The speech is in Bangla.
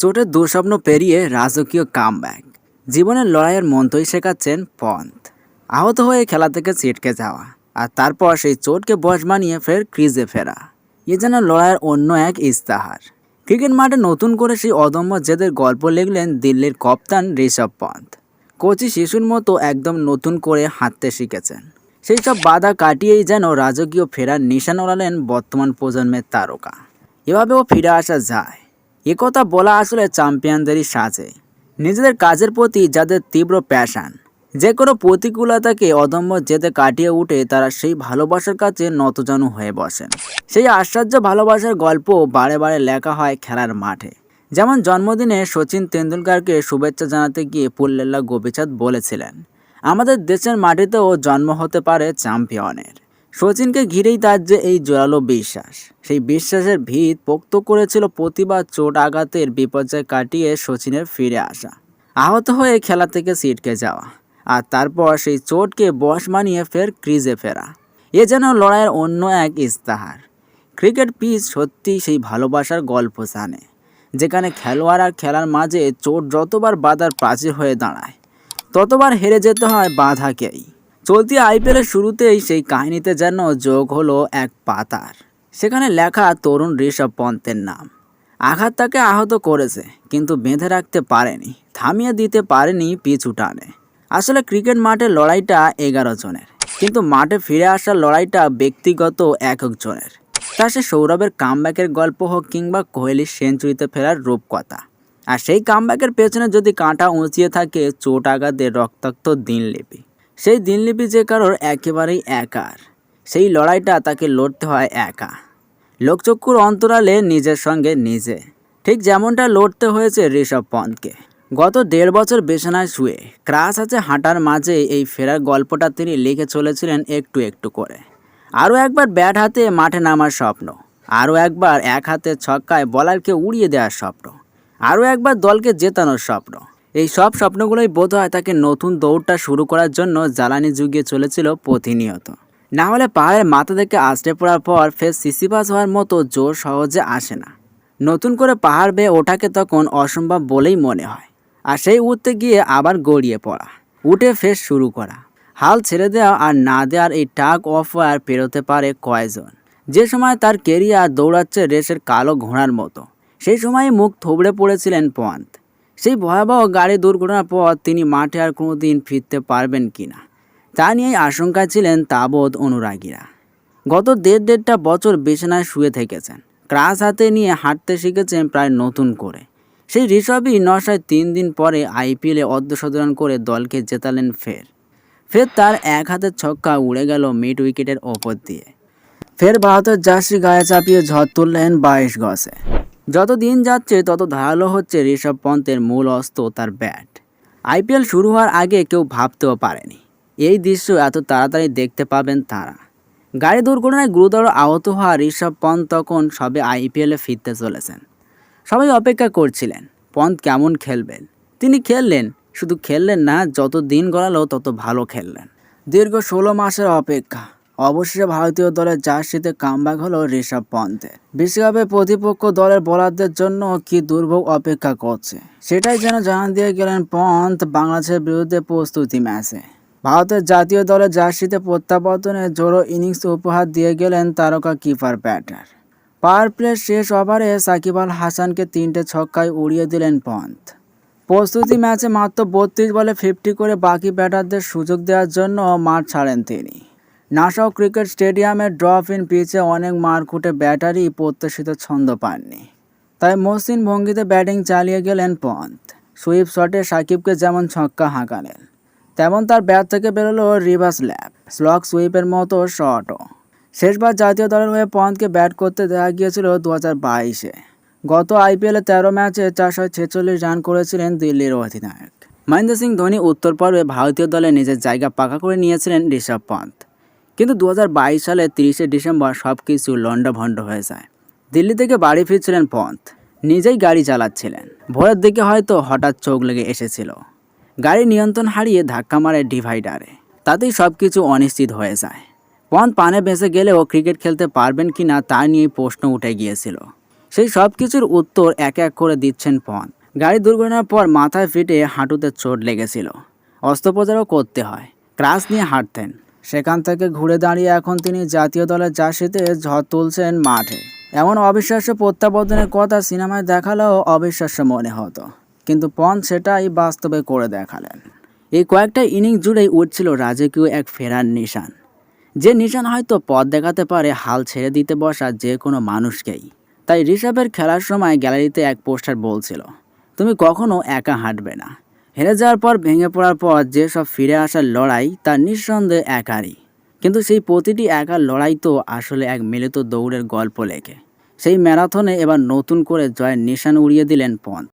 চোটের দুঃস্বপ্ন পেরিয়ে রাজকীয় কামব্যাক। জীবনের লড়াইয়ের মন্ত্রই শেখাচ্ছেন পন্থ। আহত হয়ে খেলা থেকে ছিটকে যাওয়া আর তারপর সেই চোটকে বশ মানিয়ে ফের ক্রিজে ফেরা। এ যেন লড়াইয়ের অন্য এক ইস্তাহার। ক্রিকেট মাঠে নতুন করে সেই অদম্য জেদের গল্প লিখলেন দিল্লির কপ্তান ঋষভ পন্থ। কোচি শিশুর মতো একদম নতুন করে হাঁটতে শিখেছেন। সেই সব বাধা কাটিয়েই যেন রাজকীয় ফেরার নিশান ওড়ালেন বর্তমান প্রজন্মের তারকা। এভাবেও ফিরে আসা যায়। এ কথা বলা আসলে চ্যাম্পিয়নদেরই সাজে। নিজেদের কাজের প্রতি যাদের তীব্র প্যাশান যে কোনো প্রতিকূলতাকে অদম্য যেতে কাটিয়ে উঠে তারা সেই ভালোবাসার কাছে নতজানু হয়ে বসেন। সেই আশ্চর্য ভালোবাসার গল্প বারে বারে লেখা হয় খেলার মাঠে। যেমন জন্মদিনে সচিন তেন্ডুলকারকে শুভেচ্ছা জানাতে গিয়ে পুল্লেল্লা গোপীচাঁদ বলেছিলেন, আমাদের দেশের মাটিতেও জন্ম হতে পারে চ্যাম্পিয়নের। সচিনকে ঘিরেই তার যে এই জোরালো বিশ্বাস, সেই বিশ্বাসের ভিত পোক্ত করেছিল প্রতিবার চোট আঘাতের বিপর্যয় কাটিয়ে সচিনের ফিরে আসা। আহত হয়ে খেলা থেকে ছিটকে যাওয়া আর তারপর সেই চোটকে বশ মানিয়ে ফের ক্রিজে ফেরা। এ যেন লড়াইয়ের অন্য এক ইস্তাহার। ক্রিকেট পিচ সত্যি সেই ভালোবাসার গল্প জানে, যেখানে খেলোয়াড় আর খেলার মাঝে চোট যতবার বাধার প্রাচীর হয়ে দাঁড়ায়, ততবার হেরে যেতে হয় বাধাকেই। চলতি আইপিএলের শুরুতেই সেই কাহিনীতে যেন যোগ হলো এক পাতার। সেখানে লেখা তরুণ ঋষভ পন্থের নাম। আঘাত তাকে আহত করেছে, কিন্তু বেঁধে রাখতে পারেনি, থামিয়ে দিতে পারেনি পিছু টানে। আসলে ক্রিকেট মাঠের লড়াইটা এগারো জনের, কিন্তু মাঠে ফিরে আসার লড়াইটা ব্যক্তিগত একক জনের। তা সে সৌরভের কামব্যাকের গল্প হোক কিংবা কোহলির সেঞ্চুরিতে ফেরার রূপকথা। আর সেই কামব্যাকের পেছনে যদি কাঁটা উঁচিয়ে থাকে চোট আঘাতের রক্তাক্ত দিনলিপি। সেই দিনলিপি যে কারোর একেবারেই একার, সেই লড়াইটা তাকে লড়তে হয় একা। লোকচক্ষুর অন্তরালে নিজের সঙ্গে নিজে, ঠিক যেমনটা লড়তে হয়েছে ঋষভ পন্থকে। গত দেড় বছর বেছানায় শুয়ে ক্রাস আছে হাঁটার মাঝে এই ফেরার গল্পটা তিনি লিখে চলেছিলেন একটু একটু করে। আরও একবার ব্যাট হাতে মাঠে নামার স্বপ্ন, আরও একবার এক হাতে ছক্কায় বলারকে উড়িয়ে দেওয়ার স্বপ্ন, আরও একবার দলকে জেতানোর স্বপ্ন। এই সব স্বপ্নগুলোই বোধ হয় তাকে নতুন দৌড়টা শুরু করার জন্য জ্বালানি জুগিয়ে চলেছিল প্রতিনিয়ত। না হলে পাহাড়ের মাথা থেকে আছড়ে পড়ার পর ফের সিসিপাস হওয়ার মতো জোর সহজে আসে না। নতুন করে পাহাড় বেয়ে ওঠাকে তখন অসম্ভব বলেই মনে হয়। আর সেই উঠতে গিয়ে আবার গড়িয়ে পড়া, উঠে ফের শুরু করা। হাল ছেড়ে দেওয়া আর না দেওয়ার এই টাক অফ ওয়ার পেরোতে পারে কয়জন। যে সময় তার কেরিয়ার দৌড়াচ্ছে রেসের কালো ঘোড়ার মতো, সেই সময় মুখ থবড়ে পড়েছিলেন পন্থ। সেই ভয়াবহ গাড়ি দুর্ঘটনার পর তিনি মাঠে আর কোনো দিন ফিরতে পারবেন কি না তা নিয়েই আশঙ্কা ছিলেন তাবৎ অনুরাগীরা। গত দেড় দেড়টা বছর বিছানায় শুয়ে থেকেছেন। ক্রাস হাতে নিয়ে হাঁটতে শিখেছেন প্রায় নতুন করে। সেই ঋষভই নশায় তিন দিন পরে আইপিএলে অর্ধশতরান করে দলকে জেতালেন ফের। ফের তার এক হাতের ছক্কা উড়ে গেল মিড উইকেটের ওপর দিয়ে। ফের ভারতের জার্সি গায়ে চাপিয়ে ঝড় তুললেন বাইশ গজে। যত দিন যাচ্ছে, তত ধারালো হচ্ছে ঋষভ পন্থের মূল অস্ত্র তার ব্যাট। আইপিএল শুরু হওয়ার আগে কেউ ভাবতেও পারেনি। এই দৃশ্য এত তাড়াতাড়ি দেখতে পাবেন তারা। গাড়ি দুর্ঘটনায় গুরুতর আহত হওয়া ঋষভ পন্থ তখন সবে আইপিএলে ফিরতে চলেছেন। সবাই অপেক্ষা করছিলেন, পন্থ কেমন খেলবেন? তিনি খেললেন, শুধু খেললেন না, যত দিন গড়ালো তত ভালো খেললেন। দীর্ঘ ষোলো মাসের অপেক্ষা। অবশেষে ভারতীয় দলের জার্সিতে কামব্যাক হলো ঋষভ পন্থের বিশ্বকাপে প্রতিপক্ষ দলের বোলারদের জন্য কি দুর্ভোগ অপেক্ষা করছে? সেটাই যেন জানান দিয়ে গেলেন পন্থ বাংলাদেশের বিরুদ্ধে প্রস্তুতি ম্যাচে। ভারতের জাতীয় দলের জার্সিতে প্রত্যাবর্তনে জোড়ো ইনিংস উপহার দিয়ে গেলেন তারকা কিপার ব্যাটার। পাওয়ার প্লে শেষ ওভারে সাকিব আল হাসানকে তিনটে ছক্কায় উড়িয়ে দিলেন পন্থ প্রস্তুতি ম্যাচে মাত্র বত্রিশ বলে ফিফটি করে বাকি ব্যাটারদের সুযোগ দেওয়ার জন্য মাঠ ছাড়েন তিনি। নাসাও ক্রিকেট স্টেডিয়ামের ড্রপ ইন পিচে অনেক মারকুটে ব্যাটারই প্রত্যাশিত ছন্দ পাননি। তাই মসৃণ ভঙ্গিতে ব্যাটিং চালিয়ে গেলেন পন্থ। সুইপ শটে সাকিবকে যেমন ছক্কা হাঁকালেন, তেমন তার ব্যাট থেকে বেরোলো রিভার্স ল্যাপ স্লক সুইপের মতো শটও। শেষবার জাতীয় দলের হয়ে পন্থকে ব্যাট করতে দেখা গিয়েছিল দু হাজার বাইশে। গত আইপিএলে তেরো ম্যাচে চারশো ছেচল্লিশ রান করেছিলেন দিল্লির অধিনায়ক। মহেন্দ্র সিং ধোনি উত্তর পর্বে ভারতীয় দলে নিজের জায়গা পাকা করে নিয়েছিলেন ঋষভ পন্থ। কিন্তু দু সালে তিরিশে ডিসেম্বর সব কিছু লণ্ডভণ্ড হয়ে যায়। দিল্লি থেকে বাড়ি ফিরছিলেন পন্থ। নিজেই গাড়ি চালাচ্ছিলেন। ভোরের দিকে হয়তো হঠাৎ চোখ লেগে এসেছিল। গাড়ি নিয়ন্ত্রণ হারিয়ে ধাক্কা মারে ডিভাইডারে। তাতেই সব কিছু অনিশ্চিত হয়ে যায়। পন্থ পানে ভেসে গেলেও ক্রিকেট খেলতে পারবেন কি না তা নিয়ে প্রশ্ন উঠে গিয়েছিল। সেই সব কিছুর উত্তর এক এক করে দিচ্ছেন পন্থ। গাড়ি দুর্ঘটনার পর মাথায় ফিটে হাঁটুতে চোট লেগেছিল। অস্ত্রোপচারও করতে হয়। ক্রাশ নিয়ে হাঁটতেন। সেখান থেকে ঘুরে দাঁড়িয়ে এখন তিনি জাতীয় দলের জার্সিতে ঝড় তুলছেন মাঠে। এমন অবিশ্বাস্য প্রত্যাবর্তনের কথা সিনেমায় দেখালেও অবিশ্বাস্য মনে হতো। কিন্তু পন সেটাই বাস্তবে করে দেখালেন। এই কয়েকটা ইনিংস জুড়েই উঠছিল রাজকীয় এক ফেরার নিশান। যে নিশান হয়তো পথ দেখাতে পারে, হাল ছেড়ে দিতে বসা যে কোনো মানুষকেই। তাই ঋষভের খেলার সময় গ্যালারিতে এক পোস্টার বলছিল, তুমি কখনো একা হাঁটবে না। হেরে যাওয়ার পর ভেঙে পড়ার পর যে সব ফিরে আসার লড়াই, তা নিঃসন্দেহে একারই। কিন্তু সেই প্রতিটি একার লড়াই তো আসলে এক মিলিত দৌড়ের গল্প লেখে। সেই ম্যারাথনে এবার নতুন করে জয়ের নিশান উড়িয়ে দিলেন পন্থ।